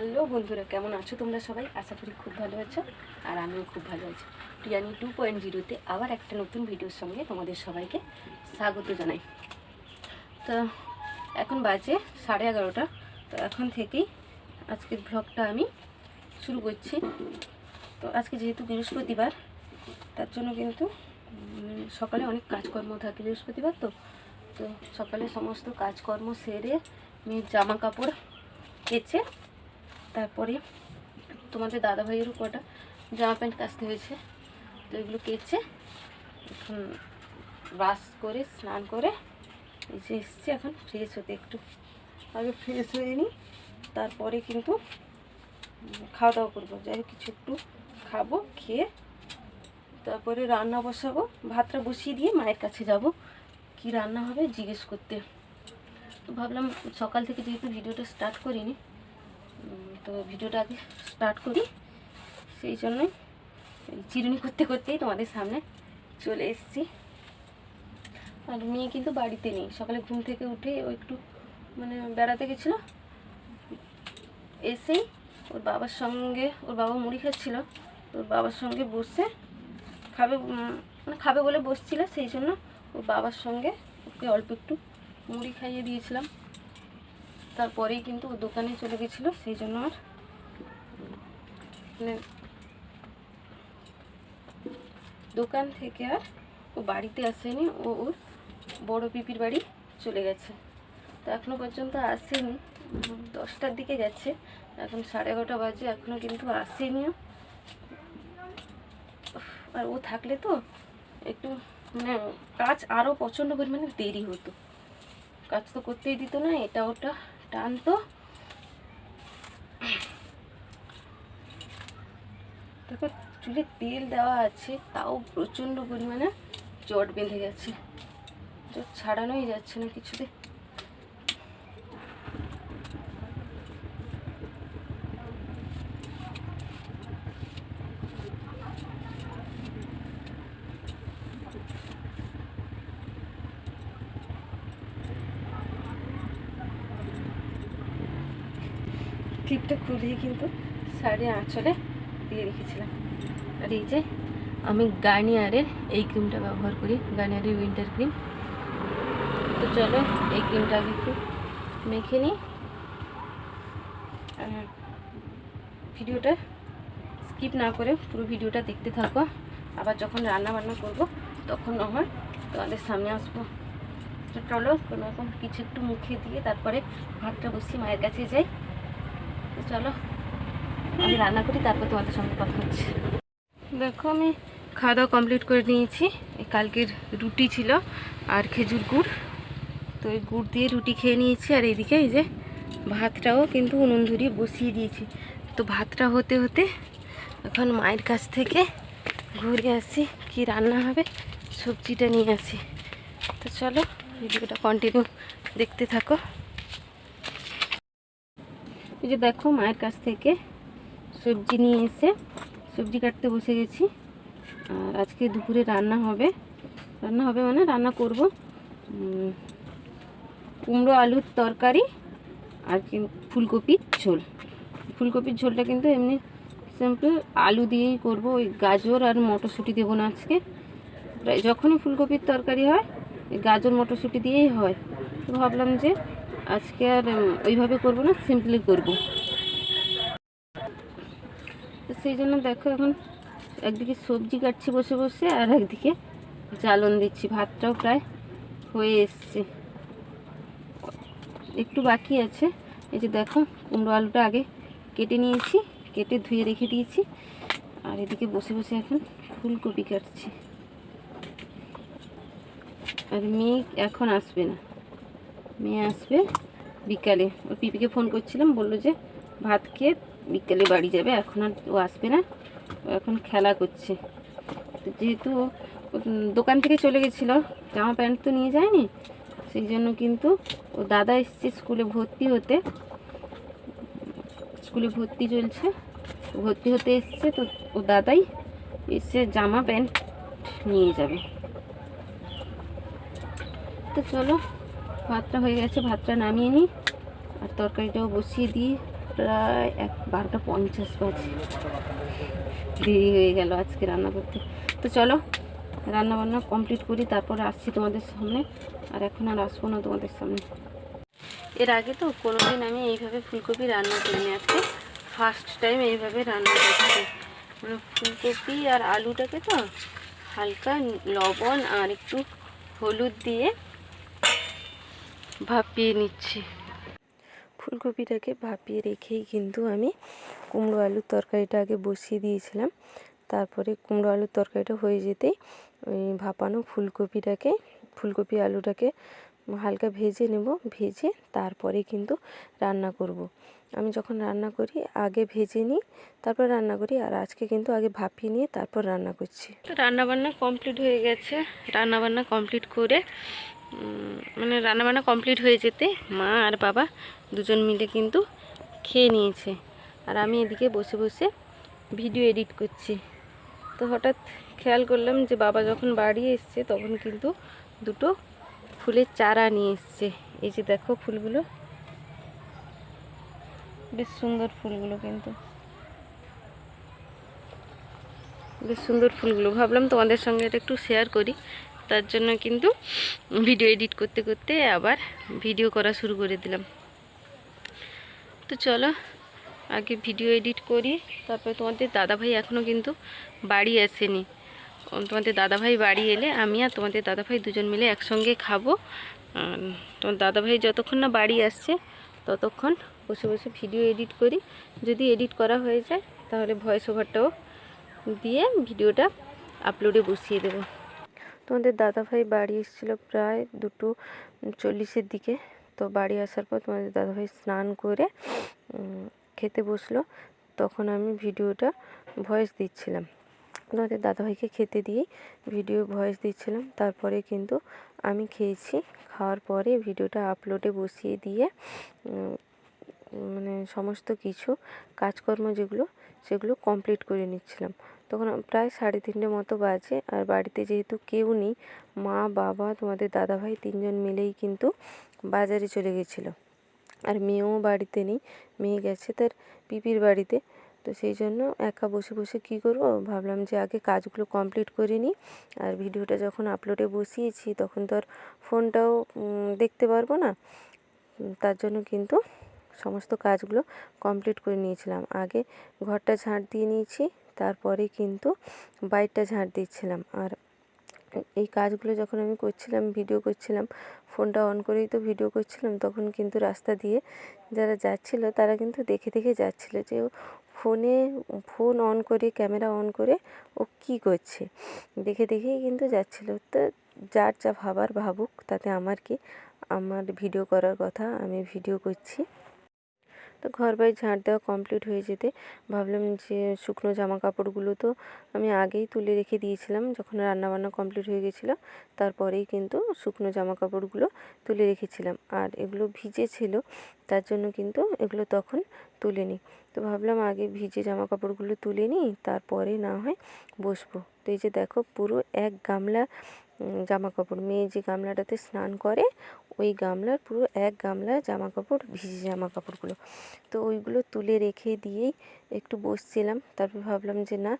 Hello বন্ধুরা, কেমন আছো তোমরা সবাই? আশা করি খুব ভালো আছো আর আমিও খুব ভালো আছি। টিয়ানি টু পয়েন্ট জিরোতে আবার একটা নতুন ভিডিওর সঙ্গে তোমাদের সবাইকে স্বাগত জানাই। তো এখন বাজে সাড়ে এগারোটা। তো এখন থেকেই আজকের ব্লগটা আমি শুরু করছি। তো আজকে যেহেতু বৃহস্পতিবার, তার জন্য কিন্তু সকালে অনেক কাজকর্ম থাকে বৃহস্পতিবার তো। তো সকালে সমস্ত কাজকর্ম সেরে মেয়ের জামা কাপড় কেচে তারপরে তোমাদের দাদা ভাইয়েরও কটা জামা প্যান্ট কাচতে হয়েছে। তো এগুলো কেচে এখন ব্রাশ করে, স্নান করে এই যে এসছি এখন ফ্রেশ হতে একটু। আগে ফ্রেশ হয়ে নিই তারপরে কিন্তু খাওয়া দাওয়া করব। যাই কিছু একটু খাব, খেয়ে তারপরে রান্না বসাবো। ভাতটা বসিয়ে দিয়ে মায়ের কাছে যাব। কি রান্না হবে জিজ্ঞেস করতে। তো ভাবলাম সকাল থেকে যেহেতু ভিডিওটা স্টার্ট করিনি তো ভিডিওটা আগে স্টার্ট করি। সেই জন্যই চিরুনি করতে করতেই তোমাদের সামনে চলে এসেছি। আর মেয়ে কিন্তু বাড়িতে নেই। সকালে ঘুম থেকে উঠে ও একটু মানে বেড়াতে গেছিল। এসেই ওর বাবার সঙ্গে, ওর বাবা মুড়ি খাচ্ছিল। ওর বাবার সঙ্গে বসে খাবে মানে খাবে বলে বসছিল। সেই জন্য ওর বাবার সঙ্গে ওকে অল্প একটু মুড়ি খাইয়ে দিয়েছিলাম। তারপরেই কিন্তু ও দোকানে চলে গেছিল, সেই জন্য আর মানে দোকান থেকে আর ও বাড়িতে আসেনি, ও ওর বড় পিপির বাড়ি চলে গেছে। তো এখনও পর্যন্ত আসেনি, দশটার দিকে গেছে, এখন সাড়ে এগারোটা বাজে এখনও কিন্তু আসেনি আর ও থাকলে তো একটু মানে কাজ আরও প্রচণ্ড পরিমাণে দেরি হতো। কাজ তো করতেই দিত না, এটা ওটা। টানতো দেখো, চুলে তেল দেওয়া আছে, তাও প্রচণ্ড পরিমাণে জট বেঁধে গেছে। জট ছাড়ানোই যাচ্ছে না কিছুতে। ক্লিপটা খুলেই কিন্তু শাড়ি আঁচলে দিয়ে রেখেছিলাম। আর এই যে আমি গার্নিয়ারের এই ক্রিমটা ব্যবহার করি গার্নিয়ারের উইন্টার ক্রিম তো চলো এই ক্রিমটা আগে একটু মেখে নিই। আর ভিডিওটা স্কিপ না করে পুরো ভিডিওটা দেখতে থাকো। আবার যখন রান্না বান্না করব, তখন হয় তোমাদের সামনে আসব। তো চলো কোনো রকম কিছু একটু মুখে দিয়ে তারপরে ভাতটা বসিয়ে মায়ের কাছে যাই। চলো, আমি রান্না করি, তারপর তোমাদের সঙ্গে কথা হচ্ছে। দেখো, আমি খাওয়া দাওয়া কমপ্লিট করে নিয়েছি। কালকের রুটি ছিল আর খেজুর গুড়। তো এই গুড় দিয়ে রুটি খেয়ে নিয়েছি, আর এইদিকে এই যে ভাতটাও কিন্তু উনুন ধরিয়ে বসিয়ে দিয়েছি। তো ভাতটা হতে হতে এখন মায়ের কাছ থেকে ঘুরে আসি, কি রান্না হবে, সবজিটা নিয়ে আসি। তো চলো ভিডিওটা কন্টিনিউ দেখতে থাকো। এই যে দেখো মায়ের কাছ থেকে সবজি নিয়ে এসে সবজি কাটতে বসে গেছি। আর আজকে দুপুরে রান্না হবে। রান্না হবে মানে রান্না করব। কুমড়ো আলুর তরকারি আর কি ফুলকপির ঝোল। ফুলকপির ঝোলটা কিন্তু এমনি সিম্পল আলু দিয়েই করব। ওই গাজর আর মটরশুঁটি দেবো না আজকে। যখনই ফুলকপির তরকারি হয় গাজর মটরশুঁটি দিয়েই হয়। তো ভাবলাম যে আজকে আর ওইভাবে করব না সিম্পলি করব। তো সেই জন্য দেখো এখন একদিকে সবজি কাটছি বসে বসে, আর একদিকে জ্বালন দিচ্ছি। ভাতটাও প্রায় হয়ে এসছে। একটু বাকি আছে। এই যে দেখো, কুমড়ো আলুটা আগে কেটে নিয়েছি, কেটে ধুয়ে রেখে দিয়েছি। আর এদিকে বসে বসে এখন ফুলকপি কাটছি। আর মেয়ে এখন আসবে না। মেয়ে আসবে বিকালে। ওর পিপিকে ফোন করছিলাম, বলল যে ভাত খেয়ে বিকালে বাড়ি যাবে, এখন আর ও আসবে না। ও এখন খেলা করছে। যেহেতু দোকান থেকে চলে গেছিল, জামা প্যান্ট তো নিয়ে যায়নি, সেই জন্য কিন্তু ও দাদা এসছে স্কুলে ভর্তি হতে। স্কুলে ভর্তি চলছে। ভর্তি হতে এসছে তো ও দাদাই এসে জামা প্যান্ট নিয়ে যাবে। তো চলো ভাতটা হয়ে গেছে, ভাতটা নামিয়ে নিই। আর তরকারিটাও বসিয়ে দিই। প্রায় এক বারোটা পঞ্চাশ বাজে। দেরি হয়ে গেল আজকে রান্না করতে। তো চলো রান্না বান্না কমপ্লিট করি, তারপরে আসছি তোমাদের সামনে। আর এখন আর আসব না তোমাদের সামনে। এর আগে তো কোনোদিন আমি এইভাবে ফুলকপি রান্না করিনি। আজকে ফার্স্ট টাইম এইভাবে রান্না করছি। মানে ফুলকপি আর আলুটাকে তো হালকা লবণ আর একটু হলুদ দিয়ে ভাপিয়ে নিচ্ছি। ফুলকপিটাকে ভাপিয়ে রেখেই কিন্তু আমি কুমড়ো আলুর তরকারিটা আগে বসিয়ে দিয়েছিলাম। তারপরে কুমড়ো আলুর তরকারিটা হয়ে যেতেই ওই ভাপানো ফুলকপিটাকে ফুলকপি আলুটাকে হালকা ভেজে নেব। ভেজে তারপরে কিন্তু রান্না করব। আমি যখন রান্না করি আগে ভেজে নিই তারপর রান্না করি আর আজকে কিন্তু আগে ভাপিয়ে নিয়ে তারপর রান্না করছি। তো রান্নাবান্না কমপ্লিট হয়ে গেছে। রান্নাবান্না কমপ্লিট করে মানে রান্নাবান্না কমপ্লিট হয়ে যেতে মা আর বাবা দুজন মিলে কিন্তু খেয়ে নিয়েছে। আর আমি এদিকে বসে বসে ভিডিও এডিট করছি। তো হঠাৎ খেয়াল করলাম যে বাবা যখন বাড়ি এসছে তখন কিন্তু দুটো ফুলের চারা নিয়ে এসছে। এই যে দেখো ফুলগুলো। বেশ সুন্দর ফুলগুলো কিন্তু। বেশ সুন্দর ফুলগুলো। ভাবলাম তোমাদের সঙ্গে এটা একটু শেয়ার করি। তার জন্য কিন্তু ভিডিও এডিট করতে করতে আবার ভিডিও করা শুরু করে দিলাম। তো চলো, আগে ভিডিও এডিট করি, তারপরে তোমাদের দাদাভাই এখনও কিন্তু বাড়ি আসেনি। তোমাদের দাদাভাই বাড়ি এলে আমি আর তোমাদের দাদাভাই দুজন মিলে একসঙ্গে খাব। তোমার দাদাভাই যতক্ষণ না বাড়ি আসছে, ততক্ষণ বসে বসে ভিডিও এডিট করি। যদি এডিট করা হয়ে যায়, তাহলে ভয়েস ওভারটাও দিয়ে ভিডিওটা আপলোডে বসিয়ে দেবো। তোমাদের দাদাভাই বাড়ি এসেছিল প্রায় দুটো চল্লিশের দিকে। তো বাড়ি আসার পর তোমাদের দাদাভাই স্নান করে খেতে বসল। তখন আমি ভিডিওটা ভয়েস দিচ্ছিলাম। তোমাদের দাদাভাইকে খেতে দিয়েই ভিডিও ভয়েস দিচ্ছিলাম। তারপরে কিন্তু আমি খেয়েছি। খাওয়ার পরে ভিডিওটা আপলোডে বসিয়ে দিয়ে মানে সমস্ত কিছু, কাজকর্ম যেগুলো, সেগুলো কমপ্লিট করে নিচ্ছিলাম। তখন প্রায় সাড়ে তিনটে মতো বাজে আর বাড়িতে যেহেতু কেউ নেই, মা, বাবা, তোমাদের দাদাভাই তিনজন মিলেই কিন্তু বাজারে চলে গেছিল। আর মেয়েও বাড়িতে নেই, মেয়ে গেছে তার পিপির বাড়িতে। তো সেই জন্য একা বসে বসে কী করব? ভাবলাম যে আগে কাজগুলো কমপ্লিট করে নিই। আর ভিডিওটা যখন আপলোডে বসিয়েছি, তখন তো আর ফোনটাও দেখতে পারব না। তার জন্য কিন্তু সমস্ত কাজগুলো কমপ্লিট করে নিয়েছিলাম। আগে ঘরটা ঝাঁট দিয়ে নিয়েছি, তারপরে কিন্তু বাইরটা ঝাঁট দিচ্ছিলাম। আর এই কাজগুলো যখন আমি করছিলাম, ভিডিও করছিলাম, ফোনটা অন করেই তো ভিডিও করছিলাম, তখন কিন্তু রাস্তা দিয়ে যারা যাচ্ছিল, তারা কিন্তু দেখে দেখে যাচ্ছিল যে ফোনে, ফোন অন করে, ক্যামেরা অন করে ও কী করছে। দেখে দেখেই কিন্তু যাচ্ছিল। তো যার যা ভাবার ভাবুক, তাতে আমার কি? আমার ভিডিও করার কথা, আমি ভিডিও করছি। তো ঘর বাড়ি ঝাঁট দেওয়া কমপ্লিট হয়ে যেতে ভাবলাম যে শুকনো জামা কাপড়গুলো তো আমি আগেই তুলে রেখে দিয়েছিলাম যখন রান্নাবান্না কমপ্লিট হয়ে গেছিল। তারপরেই কিন্তু শুকনো জামা কাপড়গুলো তুলে রেখেছিলাম। আর এগুলো ভিজে ছিল তার জন্য কিন্তু এগুলো তখন তুলে নিই তো ভাবলাম আগে ভিজে জামা কাপড়গুলো তুলে নিই, তারপরে না হয় বসবো। তো এই যে দেখো পুরো এক গামলা জামা কাপড় মেয়ে যে গামলাটাতে স্নান করে, ওই গামলার পুরো এক গামলা জামা কাপড় ভিজে জামা কাপড়গুলো তো ওইগুলো তুলে রেখে দিয়েই একটু বসছিলাম। তারপর ভাবলাম যে না,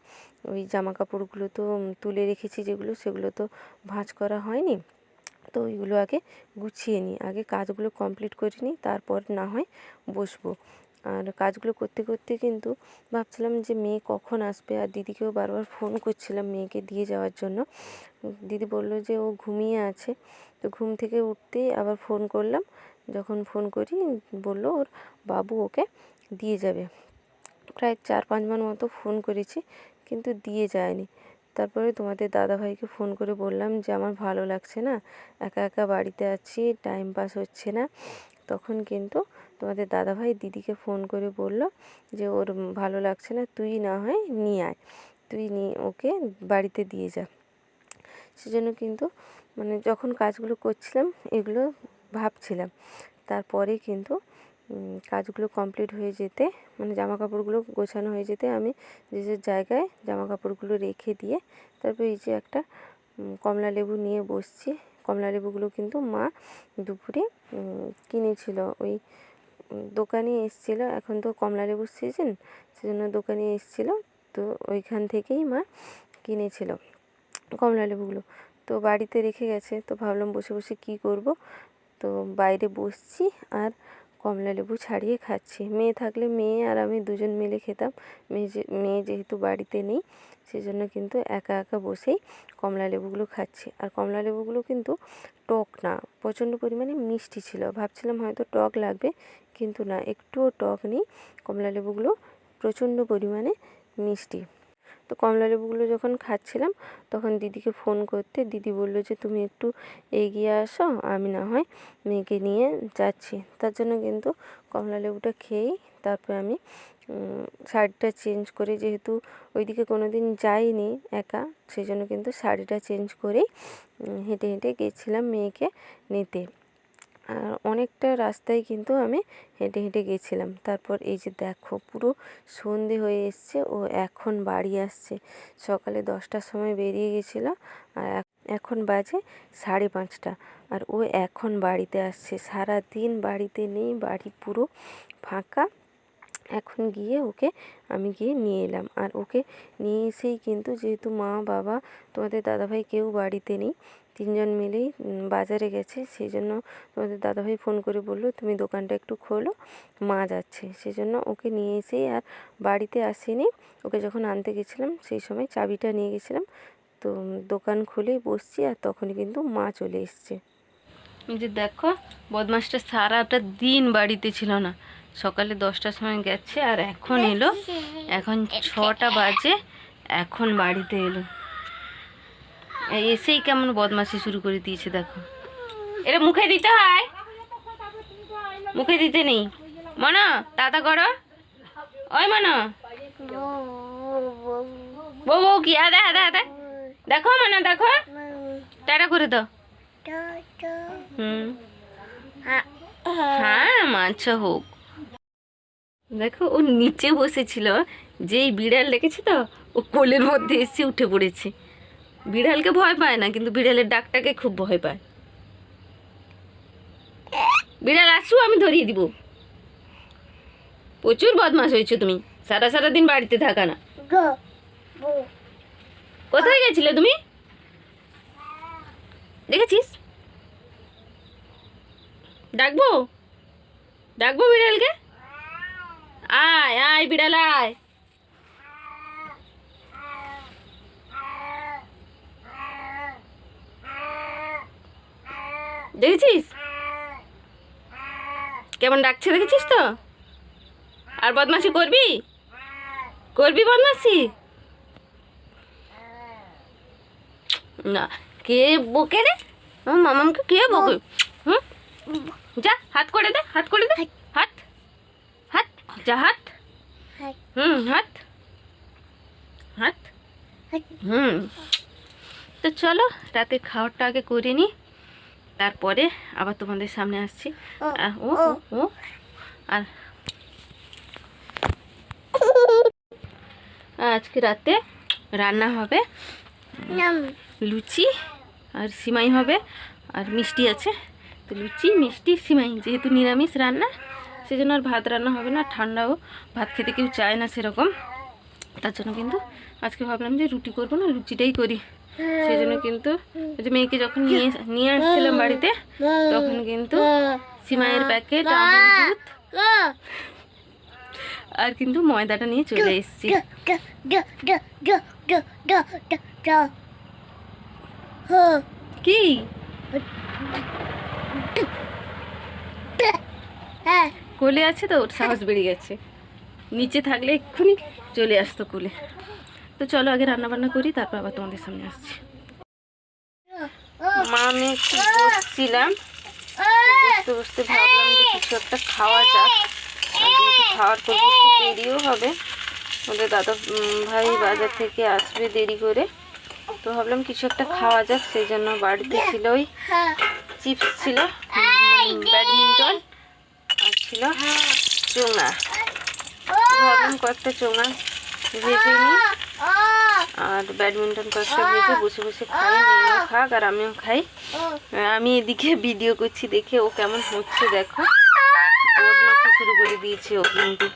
ওই জামা কাপড়গুলো তো তুলে রেখেছি যেগুলো, সেগুলো তো ভাঁজ করা হয়নি। তো ওইগুলো আগে গুছিয়ে নিই। আগে কাজগুলো কমপ্লিট করে নিই, তারপর না হয় বসবো। আর কাজগুলো করতে করতে কিন্তু ভাবছিলাম যে মেয়ে কখন আসবে আর দিদিকেও বারবার ফোন করছিলাম মেয়েকে দিয়ে যাওয়ার জন্য। দিদি বলল যে ও ঘুমিয়ে আছে। তো ঘুম থেকে উঠতেই আবার ফোন করলাম। যখন ফোন করি বলল ওর বাবু ওকে দিয়ে যাবে। প্রায় চার পাঁচবার মতো ফোন করেছি কিন্তু দিয়ে যায়নি। তারপরে তোমাদের দাদাভাইকে ফোন করে বললাম যে আমার ভালো লাগছে না, একা একা বাড়িতে আছি টাইম পাস হচ্ছে না। তখন কিন্তু তোমাদের দাদাভাই দিদিকে ফোন করে বলল যে ওর ভালো লাগছে না, তুই না হয় নিয়ে আয়। তুই নিয়ে ওকে বাড়িতে দিয়ে যা। সেজন্য কিন্তু মানে যখন কাজগুলো করছিলাম এগুলো ভাবছিলাম। তারপরে কিন্তু কাজগুলো কমপ্লিট হয়ে যেতে মানে জামা কাপড়গুলো গোছানো হয়ে যেতে আমি যে যে জায়গায় জামা কাপড়গুলো রেখে দিয়ে তারপর এই যে একটা কমলা লেবু নিয়ে বসছি। কমলা লেবুগুলো কিন্তু মা দুপুরে কিনেছিল ওই দোকানে এসেছিল, এখন তো কমলা লেবুর সিজন সেজন্য দোকানে এসেছিল। তো ওইখান থেকেই মা কিনেছিল কমলা লেবুগুলো। তো বাড়িতে রেখে গেছে, তো ভাবলাম বসে বসে কী করব? তো বাইরে বসছি আর কমলা লেবু ছাড়িয়ে খাচ্ছি। মেয়ে থাকলে মেয়ে আর আমি দুজন মিলে খেতাম। মেয়ে যে, মেয়ে যেহেতু বাড়িতে নেই, সেজন্য কিন্তু একা একা বসেই কমলা লেবুগুলো খাচ্ছি। আর কমলা লেবুগুলো কিন্তু টক না, প্রচণ্ড পরিমাণে মিষ্টি ছিল। ভাবছিলাম হয়তো টক লাগবে, কিন্তু না, একটুও টক নেই। কমলা লেবুগুলো প্রচণ্ড পরিমাণে মিষ্টি। তো কমলা লেবুগুলো যখন খাচ্ছিলাম, তখন দিদিকে ফোন করতে দিদি বলল যে, তুমি একটু এগিয়ে আসো, আমি না হয় মেয়েকে নিয়ে যাচ্ছি। তার জন্য কিন্তু কমলা লেবুটা খেয়েই তারপরে আমি শাড়িটা চেঞ্জ করে যেহেতু ওইদিকে কোনো দিন যাইনি একা সেই জন্য কিন্তু শাড়িটা চেঞ্জ করেই হেঁটে হেঁটে গেছিলাম মেয়েকে নিতে। আর অনেকটা রাস্তায় কিন্তু আমি হেঁটে হেঁটে গেছিলাম। তারপর এই যে দেখো পুরো সন্ধে হয়ে এসছে, ও এখন বাড়ি আসছে। সকালে দশটার সময় বেরিয়ে গেছিল আর এখন বাজে সাড়ে পাঁচটা। আর ও এখন বাড়িতে আসছে। সারা দিন বাড়িতে নেই, বাড়ি পুরো ফাঁকা। এখন গিয়ে ওকে আমি গিয়ে নিয়ে এলাম। আর ওকে নিয়ে এসেই কিন্তু যেহেতু মা, বাবা, তোমাদের দাদাভাই কেউ বাড়িতে নেই তিনজন মিলেই বাজারে গেছে। সেই জন্য তোমাদের দাদাভাই ফোন করে বলল, তুমি দোকানটা একটু খোলো, মা যাচ্ছে। সেই জন্য ওকে নিয়ে এসেই আর বাড়িতে আসিনি। ওকে যখন আনতে গেছিলাম, সেই সময় চাবিটা নিয়ে গেছিলাম। তো দোকান খুলেই বসছি আর তখনই কিন্তু মা চলে এসছে। যে দেখো, বদমাসটা সারাটা দিন বাড়িতে ছিল না। সকালে দশটার সময় গেছে আর এখন এলো। এখন ছটা বাজে, এখন বাড়িতে এলো। এসেই কেমন বদমাসি শুরু করে দিয়েছে, দেখো। এটা মুখে দিতে হয়? মুখে দিতে নেই। মনো দাদা করো। ওই মনো। বউ বউ কি? আদা আদা আদা দেখো মনো, দেখো। টাটা করে দাও। হুম। হ্যাঁ মাছ হোক। দেখো, ও নিচে বসেছিল। যেই বিড়াল ডেকেছে তো, ও কোলের মধ্যে এসে উঠে পড়েছে। বিড়ালকে ভয় পায় না কিন্তু বিড়ালের ডাকটাকে খুব ভয় পায়। বিড়াল আসু আমি ধরিয়ে দিব। প্রচুর বদমাস হয়েছো তুমি। সারা সারা দিন বাড়িতে থাকা না। কোথায় গেছিলে তুমি? দেখেছিস? ডাকবো? ডাকবো বিড়ালকে? আয় আয় বিড়াল আয়। দেখেছিস? কেমন ডাকছে দেখেছিস তো? আর বদমাসি করবি? করবি বদমাসি না কে বকে রে? মামামকে কে বকে হুম? যা হাত করে দে হাত করে দে। হাত। হাত। যা হাত। হুম হাত। হাত। হুম। তো চলো রাতে খাওয়ারটা আগে করে নিই তারপরে আবার তোমাদের সামনে আসছি। ও ও, আর আজকে রাতে রান্না হবে লুচি আর সিমাই হবে আর মিষ্টি আছে। তো লুচি মিষ্টি সিমাই যেহেতু নিরামিষ রান্না সেজন্য আর ভাত রান্না হবে না ঠান্ডাও। ভাত খেতে কেউ চায় না সেরকম। তার জন্য কিন্তু আজকে ভাবলাম যে রুটি করব না লুচিটাই করি। সেই জন্য কিন্তু ওই যে মেয়েকে যখন নিয়ে নিয়ে আসছিলাম বাড়িতে তখন কিন্তু সিমাইয়ের প্যাকেট দুধ আর কিন্তু ময়দাটা নিয়ে চলে এসেছি। কি? কোলে আছে তো ওর সাহস বেড়ে গেছে। নিচে থাকলে এক্ষুনি চলে আসতো কোলে। তো চলো আগে রান্না বান্না করি, তারপর আবার তোমাদের সামনে আসছি। মা, আমি বসতে বসতে ভাবলাম যে কিছু একটা খাওয়া যাক। খাওয়ার একটু দেরিও হবে। ওদের দাদা ভাই বাজার থেকে আসবে দেরি করে। তো ভাবলাম কিছু একটা খাওয়া যাক, সেই জন্য বাড়িতে ছিল ওই চিপস ছিল ব্যাডমিন্টন, আর ছিল চোঙা। ভাবলাম কয়েকটা চোঙা ভেজে নিই। আর ব্যাডমিন্টন কয়েকটা ভেজে বসে বসে খাই মেয়েও খাক আর আমিও খাই। আমি এদিকে ভিডিও করছি দেখে ও কেমন হচ্ছে দেখো। শুরু করে দিয়েছে ও কিন্তু।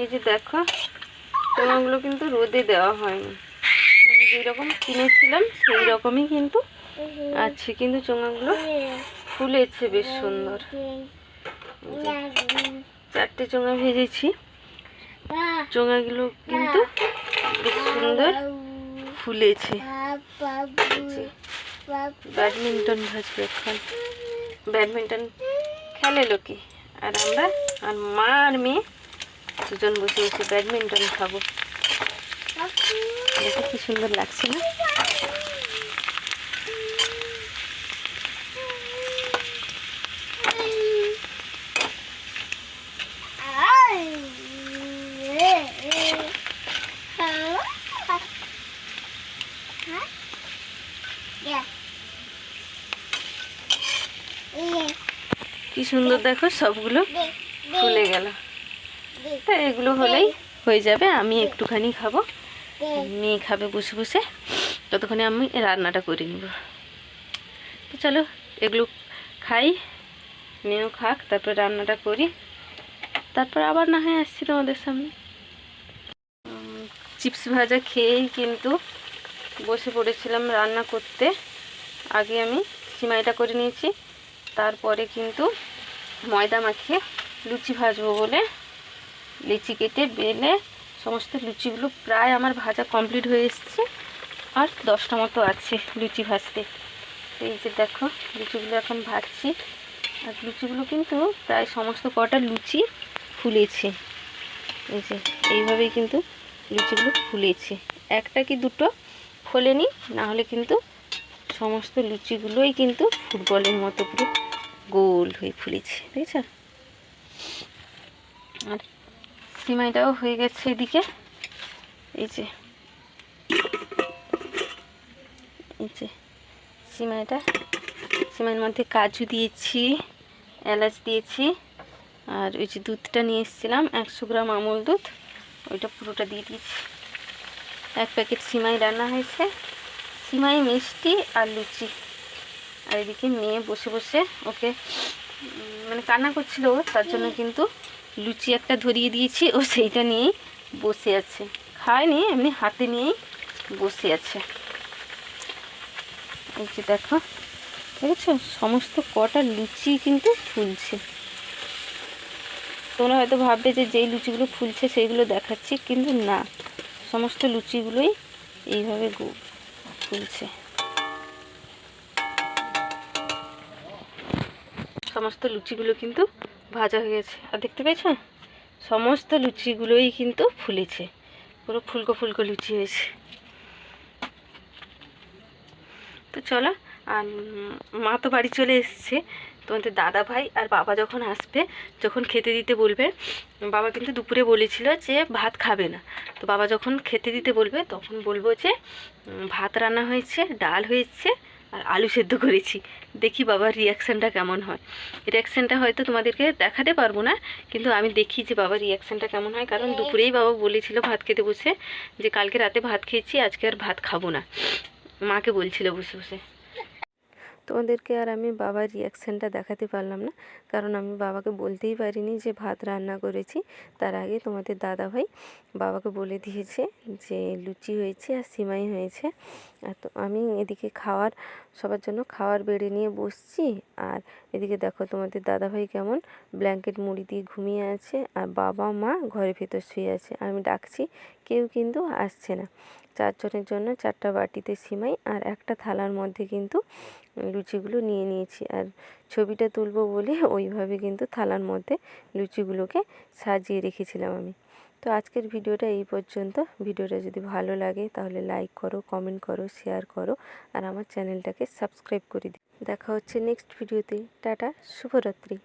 এই যে দেখো চোঙাগুলো কিন্তু রোদে দেওয়া হয়নি। মানে যেরকম কিনেছিলাম সেই রকমই কিন্তু আছে কিন্তু চোঙাগুলো ফুলেছে বেশ সুন্দর। চারটে চোঙা ভেজেছি। চোঙাগুলো কিন্তু খুব সুন্দর ফুলেছে। ব্যাডমিন্টন ভাজবে এখন। ব্যাডমিন্টন খেলে লোকে। আর আমরা আর মা আর মেয়ে দুজন বসে বসে ব্যাডমিন্টন খাব। দেখো কি সুন্দর লাগছে না? কি সুন্দর দেখো সবগুলো ফুলে গেল। তা এগুলো হলেই হয়ে যাবে আমি একটুখানি খাব। মেয়ে খাবে বসে বসে ততক্ষণে আমি রান্নাটা করে নিব। তো চলো এগুলো খাই মেয়েও খাক তারপর রান্নাটা করি। তারপর আবার না হয় আসছি তোমাদের সামনে। চিপস ভাজা খেয়েই কিন্তু বসে পড়েছিলাম রান্না করতে। আগে আমি সিমাইটা করে নিয়েছি। তারপরে কিন্তু ময়দা মাখিয়ে লুচি ভাজবো বলে লিচি কেটে বেলে সমস্ত লুচিগুলো প্রায় আমার ভাজা কমপ্লিট হয়ে এসছে। আর দশটা মতো আছে লুচি ভাজতে। এই যে দেখো, লুচিগুলো এখন ভাজছি। আর লুচিগুলো কিন্তু প্রায় সমস্ত কটা লুচি ফুলেছে। এই যে, এইভাবেই কিন্তু লুচিগুলো ফুলেছে। একটা কি দুটো ফোলেনি, না হলে কিন্তু সমস্ত লুচিগুলোই কিন্তু ফুটবলের মতো পুরো গোল হয়ে ফুলেছে দেখেছ আর সিমাইটাও হয়ে গেছে এদিকে। এই যে এই যে সিমাইটা। সিমাইয়ের মধ্যে কাজু দিয়েছি, এলাচ দিয়েছি, আর ওই যে দুধটা নিয়ে এসেছিলাম, একশো গ্রাম আমুল দুধ। ওইটা পুরোটা দিয়ে দিয়েছি। এক প্যাকেট সিমাই রান্না হয়েছে। সিমাই মিষ্টি আর লুচি। আর এদিকে মেয়ে বসে বসে ওকে মানে কান্না করছিল তার জন্য কিন্তু লুচি একটা ধরিয়ে দিয়েছি। ও সেইটা নিয়েই বসে আছে। খায়নি এমনি হাতে নিয়েই বসে আছে। এই যে দেখো, দেখেছ? সমস্ত কটা লুচি কিন্তু ফুলছে। তোমরা হয়তো ভাববে যে যেই লুচিগুলো ফুলছে সেইগুলো দেখাচ্ছি, কিন্তু না। সমস্ত লুচিগুলোই এইভাবে ফুলছে সমস্ত লুচিগুলো কিন্তু ভাজা হয়ে গেছে। আর দেখতে পেয়েছ? সমস্ত লুচিগুলোই কিন্তু ফুলেছে। পুরো ফুলকো ফুলকো লুচি হয়েছে। তো চলো, আর মা তো বাড়ি চলে এসছে। তোমাদের দাদা ভাই আর বাবা যখন আসবে যখন খেতে দিতে বলবে বাবা কিন্তু দুপুরে বলেছিল যে ভাত খাবে না। তো বাবা যখন খেতে দিতে বলবে তখন বলব যে ভাত রান্না হয়েছে ডাল হয়েছে আর আলু সেদ্ধ করেছি। দেখি বাবার রিয়াকশানটা কেমন হয়। রিয়াকশানটা হয়তো তোমাদেরকে দেখাতে পারব না কিন্তু আমি দেখি যে বাবার রিয়াকশানটা কেমন হয়। কারণ দুপুরেই বাবা বলেছিল ভাত খেতে বসে যে কালকে রাতে ভাত খেয়েছি আজকে আর ভাত খাব না। মাকে বলছিল বসে বসে। তোমাদেরকে আর আমি বাবার রিয়াকশানটা দেখাতে পারলাম না। কারণ আমি বাবাকে বলতেই পারিনি যে ভাত রান্না করেছি। তার আগে তোমাদের দাদা ভাই বাবাকে বলে দিয়েছে যে লুচি হয়েছে আর সিমাই হয়েছে। আর তো আমি এদিকে খাওয়ার, সবার জন্য খাওয়ার বেড়ে নিয়ে বসছি। আর এদিকে দেখো তোমাদের দাদা ভাই কেমন ব্ল্যাঙ্কেট মুড়ি দিয়ে ঘুমিয়ে আছে। আর বাবা মা ঘরের ভেতর শুয়ে আছে। আমি ডাকছি, কেউ কিন্তু আসছে না। চারজনের জন্য চারটা বাটিতে সিমাই আর একটা থালার মধ্যে কিন্তু লুচিগুলো নিয়ে নিয়েছি। আর ছবিটা তুলবো বলে ওইভাবে কিন্তু থালার মধ্যে লুচিগুলোকে সাজিয়ে রেখেছিলাম আমি। তো আজকের ভিডিওটা এই পর্যন্ত। ভিডিওটা যদি ভালো লাগে তাহলে লাইক করো, কমেন্ট করো, শেয়ার করো আর আমার চ্যানেলটাকে সাবস্ক্রাইব করে দিই দেখা হচ্ছে নেক্সট ভিডিওতে। টাটা, শুভরাত্রি।